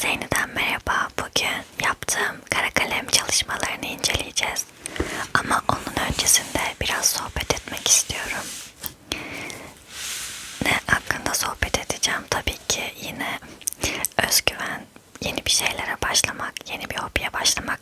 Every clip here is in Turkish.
Herkese yeniden merhaba. Bugün yaptığım kara kalem çalışmalarını inceleyeceğiz. Ama onun öncesinde biraz sohbet etmek istiyorum. Ne hakkında sohbet edeceğim? Tabii ki yine özgüven, yeni bir şeylere başlamak, yeni bir hobiye başlamak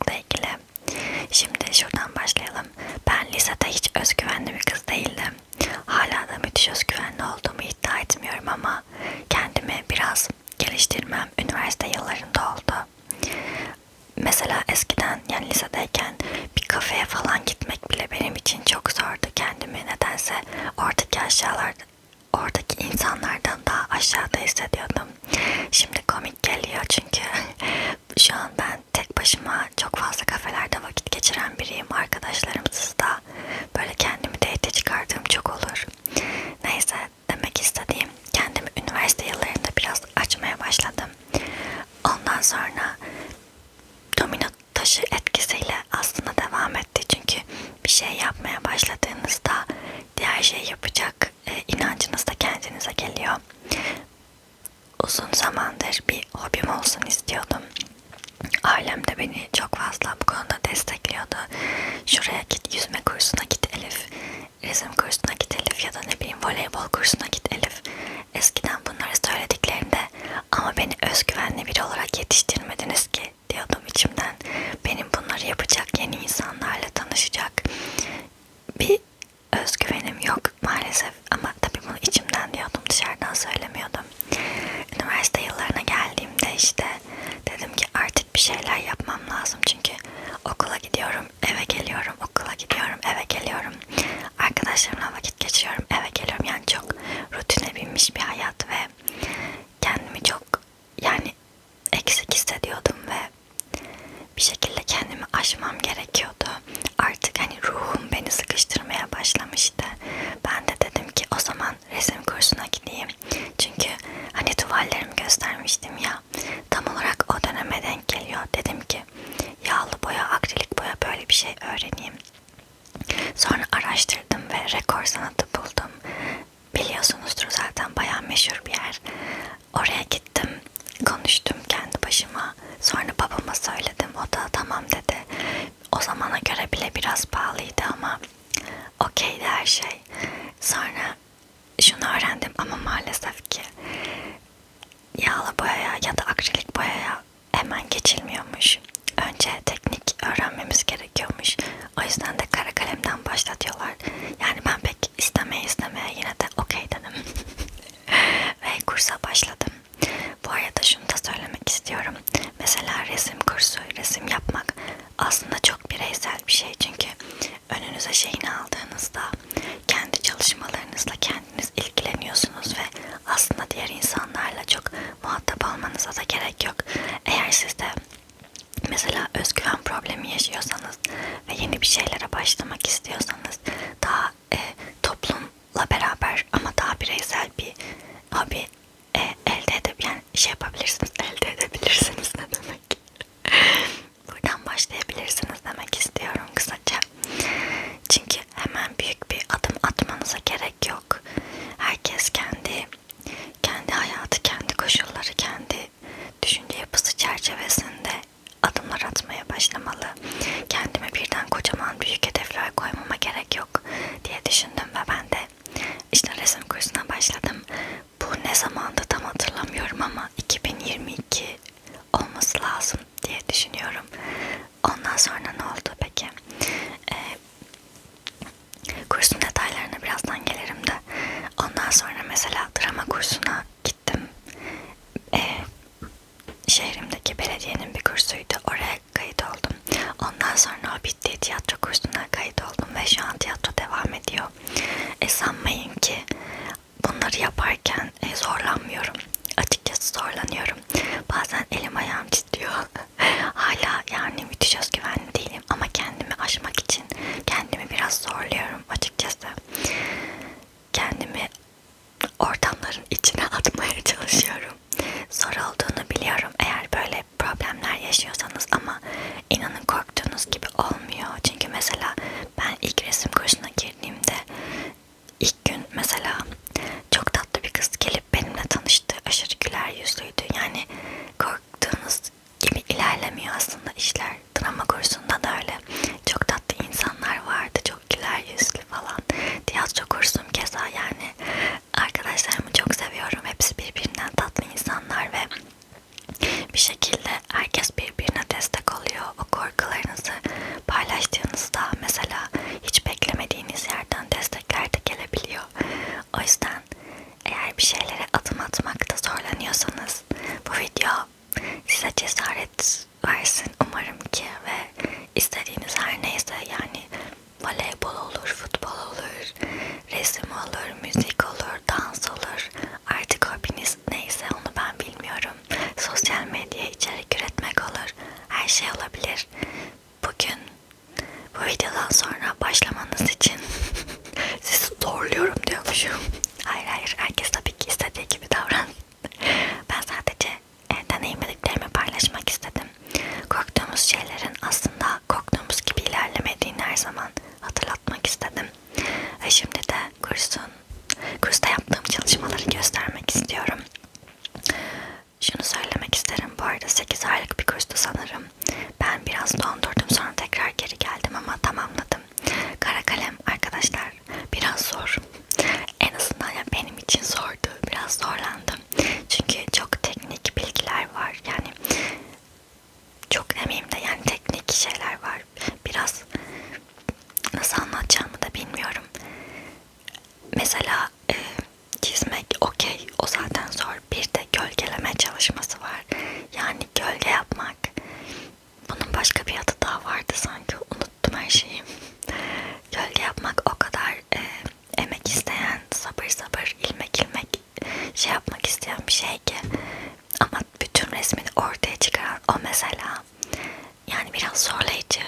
oluyor. Uzun zamandır bir hobim olsun istiyordum. Ailem de beni çok fazla bu konuda destekliyordu. Şuraya git yüzme kursuna git Elif, resim kursuna git Elif ya da ne bileyim voleybol kursuna git Elif. Eskiden bunları söylediklerinde ama beni özgüvenli biri olarak yetiştirmediniz ki diyordum içimden. bir şeyler yapmam şey öğreneyim. Sonra araştırdım ve rekor sanatı buldum. Biliyorsunuzdur zaten bayağı meşhur bir yer. Oraya gittim, konuştum kendi başıma. Sonra babama söyledim, o da tamam dedi. O zamana göre bile biraz pahalıydı ama okeydi her şey. Sonra şunu öğrendim ama maalesef ki yağlı boyaya ya da akrilik boyaya hemen geçilmiyormuş. Önce tek öğrenmemiz gerekiyormuş. O yüzden de kara kalemden başlatıyorlar. Yani ben лишь спасти. bunların içine atmaya çalışıyorum. Zor olduğunu biliyorum eğer böyle problemler yaşıyorsanız ama inanın korktuğunuz gibi olmuyor. Çünkü mesela c'est Bu videodan sonra başlamanız için sizi zorluyorum diyormuşum. ortaya çıkaran o mesela. Yani biraz zorlayıcı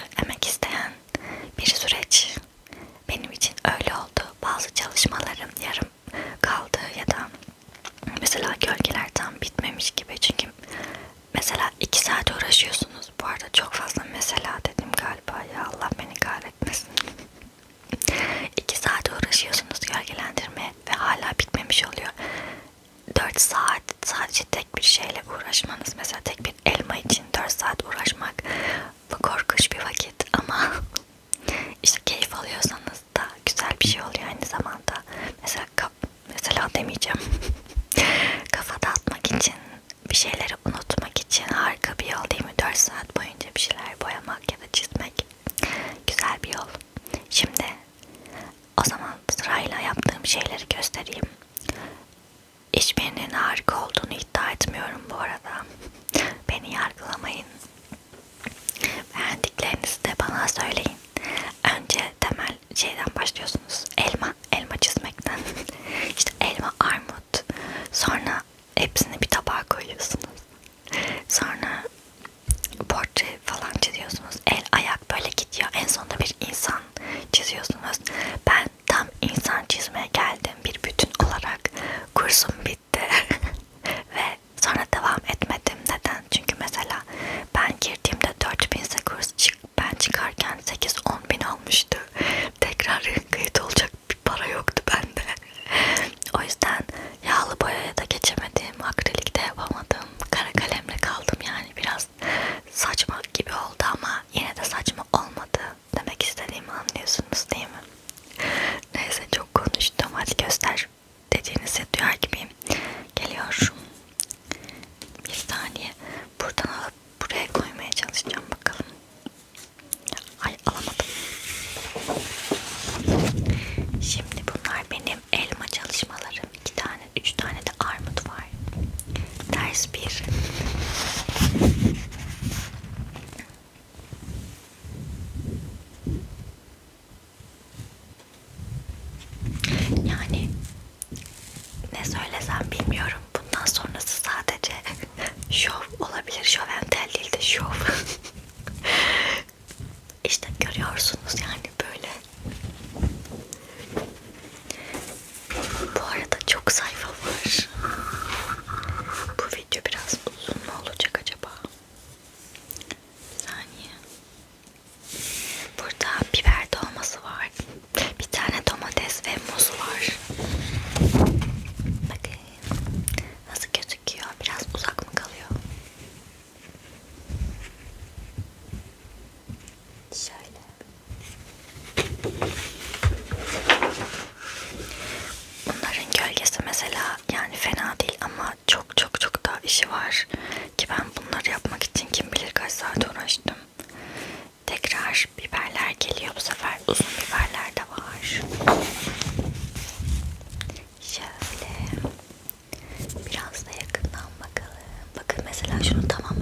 şov. işte görüyorsunuz şunu tamamlamamışım.